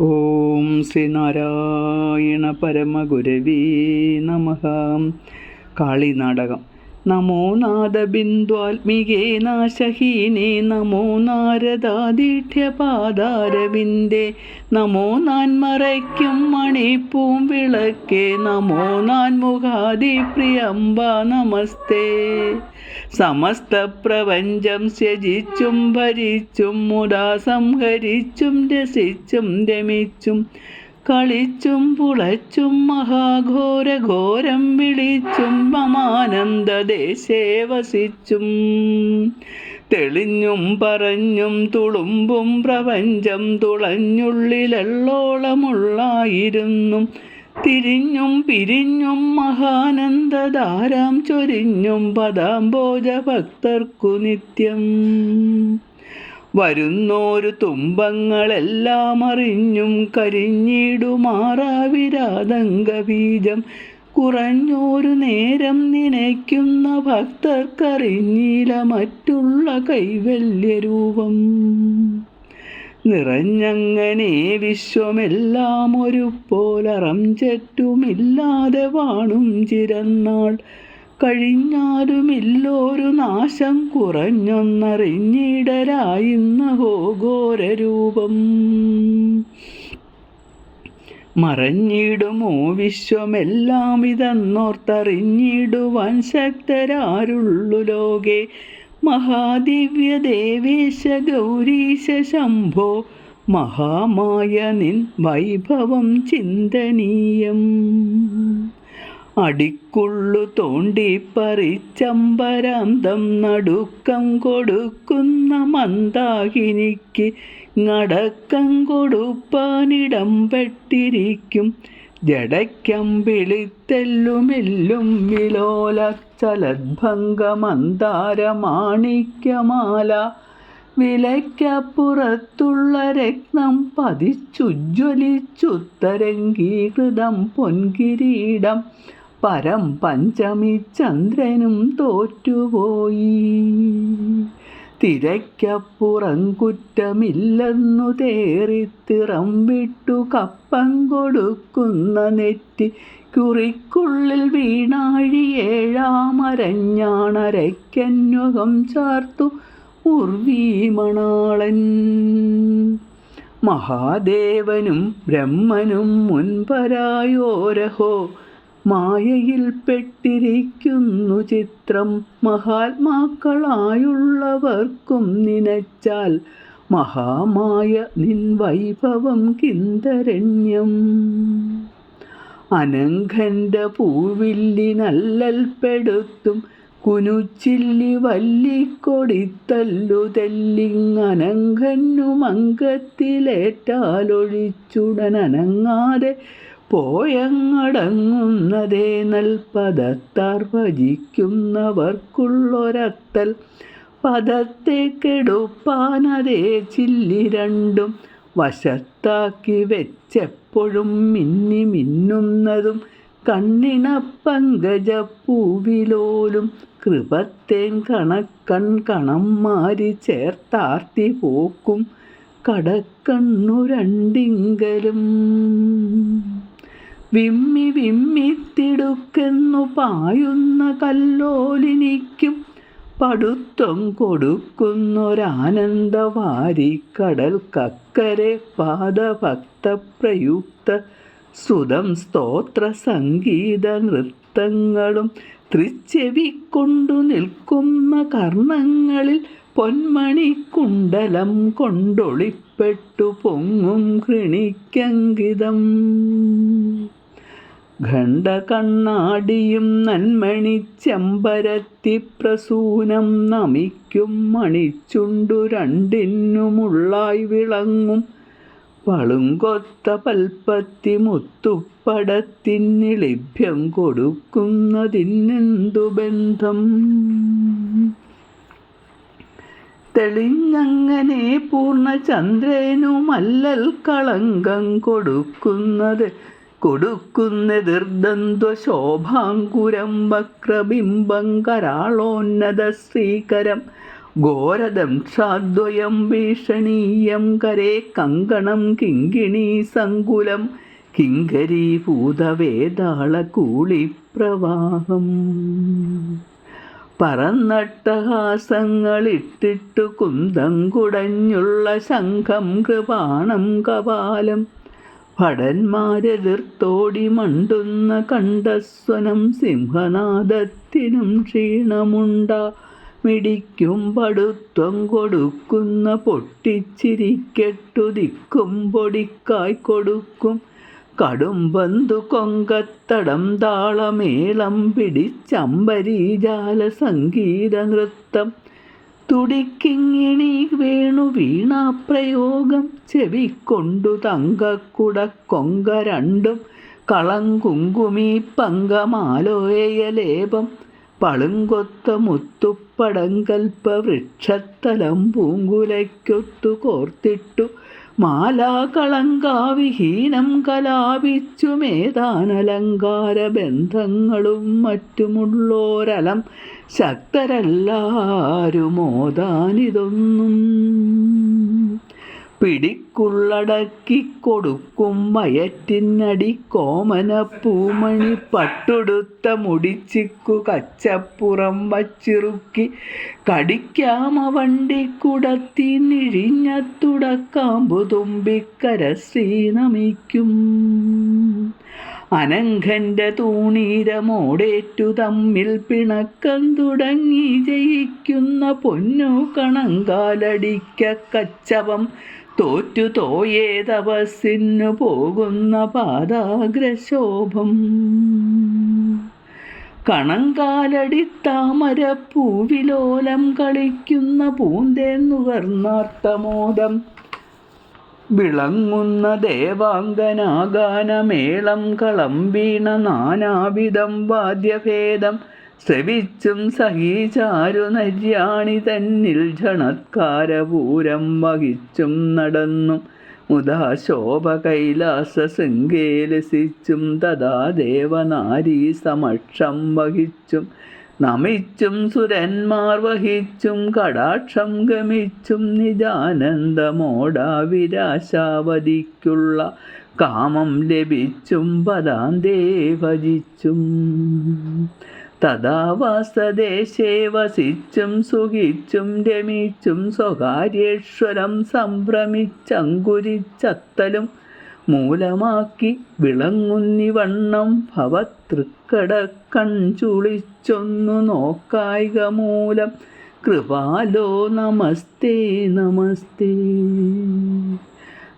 ഓം ശ്രീ ശ്രീനാരായണ പരമഗുരവീ നമ. കാളിനാടകം നമോ നാദബിന്ദുവാത്മികേ നാശഹീനേ നമോ നാരദാദിഠ്യപാദാരവിന്ദേ നമോ നാൻമറയ്ക്കും മണിപ്പൂം വിളക്കേ നമോ നാൻമുഖാദി പ്രിയംബ നമസ്തേ. സമസ്ത പ്രപഞ്ചം സ്യജിച്ചും ഭരിച്ചും മുദാ സംഹരിച്ചും രസിച്ചും രമിച്ചും കളിച്ചും പുളച്ചും മഹാഘോര ഘോരം വിളിച്ചും മമാനന്ദദേശേ വസിച്ചും. തെളിഞ്ഞും പറഞ്ഞും തുളുമ്പും പ്രപഞ്ചം തുളഞ്ഞുള്ളിലെള്ളോളമുള്ളായിരുന്നും തിരിഞ്ഞും പിരിഞ്ഞും മഹാനന്ദധാരാം ചൊരിഞ്ഞും പദാംബോജ ഭക്തർക്കു നിത്യം. വരുന്നോരു തുമ്പങ്ങളെല്ലാം അറിഞ്ഞും കരിഞ്ഞിടുമാറാവിരാതങ്കബീജം കുറഞ്ഞോരു നേരം നനയ്ക്കുന്ന ഭക്തർക്കറിഞ്ഞില മറ്റുള്ള കൈവല്യരൂപം. നിറഞ്ഞങ്ങനെ വിശ്വമെല്ലാം ഒരു പോലറം ചറ്റുമില്ലാതെ വാണും ചിരന്നാൾ. കഴിഞ്ഞാലുമില്ലോരു നാശം കുറഞ്ഞൊന്നറിഞ്ഞിടരായിന്ന ഹോഘോരരൂപം മറഞ്ഞിടുമോ വിശ്വമെല്ലാം ഇതെന്നോർത്തറിഞ്ഞിടുവാൻ ശക്തരാരുള്ളു ലോകെ. മഹാദിവ്യ ദേവേശ ഗൗരീശ ശംഭോ മഹാമായ നിൻ വൈഭവം ചിന്തനീയം. അടിക്കുള്ളു തോണ്ടിപ്പറിച്ചമ്പരാന്തം നടുക്കം കൊടുക്കുന്ന മന്ദാകിനിക്ക് നടക്കം കൊടുപ്പാനിടം പെട്ടിരിക്കും. ജടയ്ക്കമ്പിളിത്തെല്ലുമെല്ലും വിലോല ചലദ്ഭംഗമന്താരമാണിക്യമാല വിലയ്ക്കപ്പുറത്തുള്ള രത്നം പതിച്ചുജ്വലിച്ചുത്തരംഗീകൃതം പൊൻകിരീടം. പരം പഞ്ചമി ചന്ദ്രനും തോറ്റുപോയി. തിരയ്ക്കപ്പുറം കുറ്റമില്ലെന്നു തേറിത്തിറം വിട്ടു കപ്പം കൊടുക്കുന്ന നെറ്റി കുറിക്കുള്ളിൽ വീണാഴി ഏഴാമരഞ്ഞാണരയ്ക്കന്വകം ചാർത്തു ഉർവീമണാളൻ മഹാദേവനും ബ്രഹ്മനും മുൻപരായോരഹോ മായയിൽ പെട്ടിരിക്കുന്നു ചിത്രം. മഹാത്മാക്കളായുള്ളവർക്കും നിനച്ചാൽ മഹാമായ നിൻ വൈഭവം കിന്തരണ്യം. അനഘന്റെ പൂവില്ലിനല്ലൽപ്പെടുത്തും കുനുച്ചില്ലി വല്ലിക്കൊടിത്തല്ലു തെല്ലിങ്ങനങ്കന്നു മങ്കത്തിലേറ്റാലൊഴിച്ചുടനനങ്ങാതെ പോയങ്ങടങ്ങുന്നതേ നൽപദത്താർ ഭജിക്കുന്നവർക്കുള്ളൊരത്തൽ പദത്തെ കെടുപ്പാനതേ ചില്ലി രണ്ടും വശത്താക്കി വെച്ചെപ്പോഴും മിന്നി മിന്നുന്നതും കണ്ണിണ പങ്കജപ്പൂവിലോലും കൃപത്തേൻ കണക്കൺ കണം മാരി ചേർത്താർത്തി പോക്കും കടക്കണ്ണു രണ്ടിങ്കലും. വിമ്മി വിമ്മിത്തിടുക്കെന്നു പായുന്ന കല്ലോലിനിക്കും പടുത്തം കൊടുക്കുന്നൊരാനന്ദവാരി കടൽ കക്കരെ പാദഭക്തപ്രയുക്ത സുതം സ്തോത്ര സംഗീത നൃത്തങ്ങളും തൃച്ചെവിക്കൊണ്ടു നിൽക്കുന്ന കർണങ്ങളിൽ പൊന്മണിക്കുണ്ടലം കൊണ്ടൊളിപ്പെട്ടു പൊങ്ങും കൃണിക്കങ്കിതം ഖണ്ഡകണ്ണാടിയും നന്മണി പ്രസൂനം നമിക്കും മണിച്ചുണ്ടു രണ്ടിനുമുള്ളായി വിളങ്ങും. വളുങ്കൊത്ത പൽപ്പത്തി മുത്തുപ്പടത്തിനിളിഭ്യം കൊടുക്കുന്നതിനെന്തു ബന്ധം? തെളിഞ്ഞങ്ങനെ പൂർണചന്ദ്രനുമല്ലൽ കളങ്കം കൊടുക്കുന്നത് കൊടുക്കുന്നതിർദ്വന്ദ്വശോഭാങ്കുരം വക്രബിംബം കരാളോന്നത ശ്രീകരം ഘോരദം ഘോരദംഷാദ്വയം ഭീഷണീയം കരേ കങ്കണം കിങ്കിണീ സങ്കുലം. കിങ്കരീഭൂതവേതാളകൂളിപ്രവാഹം പറന്നട്ടഹാസങ്ങളിട്ടിട്ടു കുന്തം കുടഞ്ഞുള്ള ശംഖം കൃപാണം കപാലം. ഭടന്മാരെതിർത്തോടി മണ്ടുന്ന കണ്ടസ്വനം സിംഹനാദത്തിനും ക്ഷീണമുണ്ട. മിടിക്കും പടുത്വം കൊടുക്കുന്ന പൊട്ടിച്ചിരിക്കെട്ടു ദിക്കും പൊടിക്കായി കൊടുക്കും. കടുംബന്തു കൊങ്കത്തടം താളമേളം പിടിച്ചമ്പരീജാല സംഗീത നൃത്തം തുടിക്കിങ്ങിണി വേണു വീണാപ്രയോഗം ചെവിക്കൊണ്ടു തങ്കക്കുട കൊങ്ക രണ്ടും. കളങ്കുങ്കുമീ പങ്കമാലോയലേപം പളുങ്കൊത്ത മുത്തുപ്പടങ്കൽപ്പ വൃക്ഷത്തലം പൂങ്കുലയ്ക്കൊത്തു കോർത്തിട്ടു. മാലാകളങ്കാവിഹീനം കലാപിച്ചുമേതാനലങ്കാര ബന്ധങ്ങളും മറ്റുമുള്ളോരലം ശക്തരല്ലാരുമോദാനിതൊന്നും പിടിക്കുള്ളടക്കി കൊടുക്കും മയറ്റിനടി കോമന പൂമണി പട്ടുടുത്ത മുടിച്ചിക്കു കച്ചപ്പുറം വച്ചിറുക്കി കടിക്കാമ വണ്ടി കുടത്തി നിഴിഞ്ഞ തുടക്കാമ്പു തുമ്പിക്കര ശ്രീനമിക്കും അനഘന്റെ തൂണീരമോടേറ്റു തമ്മിൽ പിണക്കം തുടങ്ങി ജയിക്കുന്ന പൊന്നു കണങ്കാലടിക്ക കച്ചവം തോറ്റു തോയേ തപസ്സിനു പോകുന്ന പാദാഗ്രശോഭം. കണങ്കാലടിത്താമരപ്പൂവിലോലം താമര പൂവിലോലം കളിക്കുന്ന പൂന്തേന്നുകർന്നാർത്തമോദം വിളങ്ങുന്ന ദേവാംഗനാഗാനമേളം കളം വീണ നാനാവിധം വാദ്യഭേദം. ശ്രവിച്ചും സഹീചാരു നര്യാണി തന്നിൽ ക്ഷണത്കാരപൂരം വഹിച്ചും നടന്നും. മുദാശോഭ കൈലാസ ശൃംഗേലസിച്ചും തഥാ ദേവനാരീ സമക്ഷം വഹിച്ചും നമിച്ചും സുരന്മാർ വഹിച്ചും കടാക്ഷം ഗമിച്ചും നിജാനന്ദമോടാവിരാശാവതിക്കുള്ള കാമം ലഭിച്ചും പദാന്തേ ഭജിച്ചും തഥാ വാസദേശേ വസിച്ചും സുഖിച്ചും രമിച്ചും സ്വകാര്യേശ്വരം സംഭ്രമിച്ചങ്കുരിച്ചത്തലും മൂലമാക്കി വിളങ്ങുന്നിവണ്ണം ഭവതൃക്കടക്കൺ ചുളിച്ചൊന്നു നോക്കായിക മൂലം കൃപാലോ നമസ്തേ നമസ്തേ.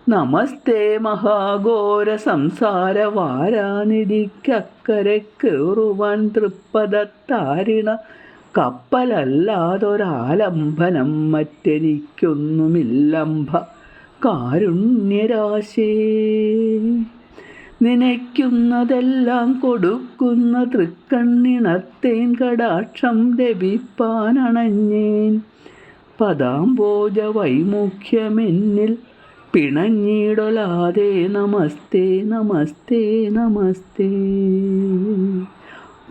നമസ്തേ മഹാഘോര സംസാര വാരാനിധിക്കക്കരെ കയറുവാൻ തൃപ്പദത്താരിണ കപ്പലല്ലാതൊരാലംബനം മറ്റെനിക്കൊന്നുമില്ലംഭ. കാരുണ്യരാശേ നനയ്ക്കുന്നതെല്ലാം കൊടുക്കുന്ന തൃക്കണ്ണിണത്തേൻ കടാക്ഷം ലഭിപ്പാനണഞ്ഞേൻ. പദാംബോജ വൈമുഖ്യമെന്നിൽ പിണഞ്ഞിടൊലാതെ നമസ്തേ നമസ്തേ നമസ്തേ.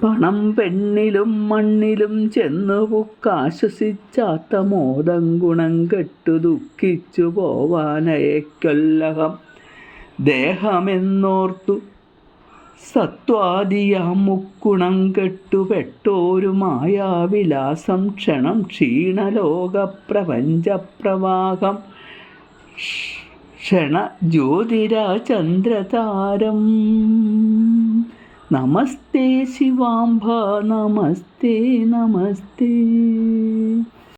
പണം പെണ്ണിലും മണ്ണിലും ചെന്നു പുക്കാശ്വസിച്ചാത്ത മോദം ഗുണം കെട്ടു ദുഃഖിച്ചു പോവാനയക്കൊല്ലകം. ദേഹമെന്നോർത്തു സത്വാദിയാം മുക്കുണം കെട്ടുപെട്ടോരു മായാവിലാസം ക്ഷണം ക്ഷീണലോകപ്രപഞ്ചപ്രവാഹം. ക്ഷണ ജ്യോതിരാചന്ദ്രതാരം. നമസ്തേ ശിവാംബ നമസ്തേ നമസ്തേ.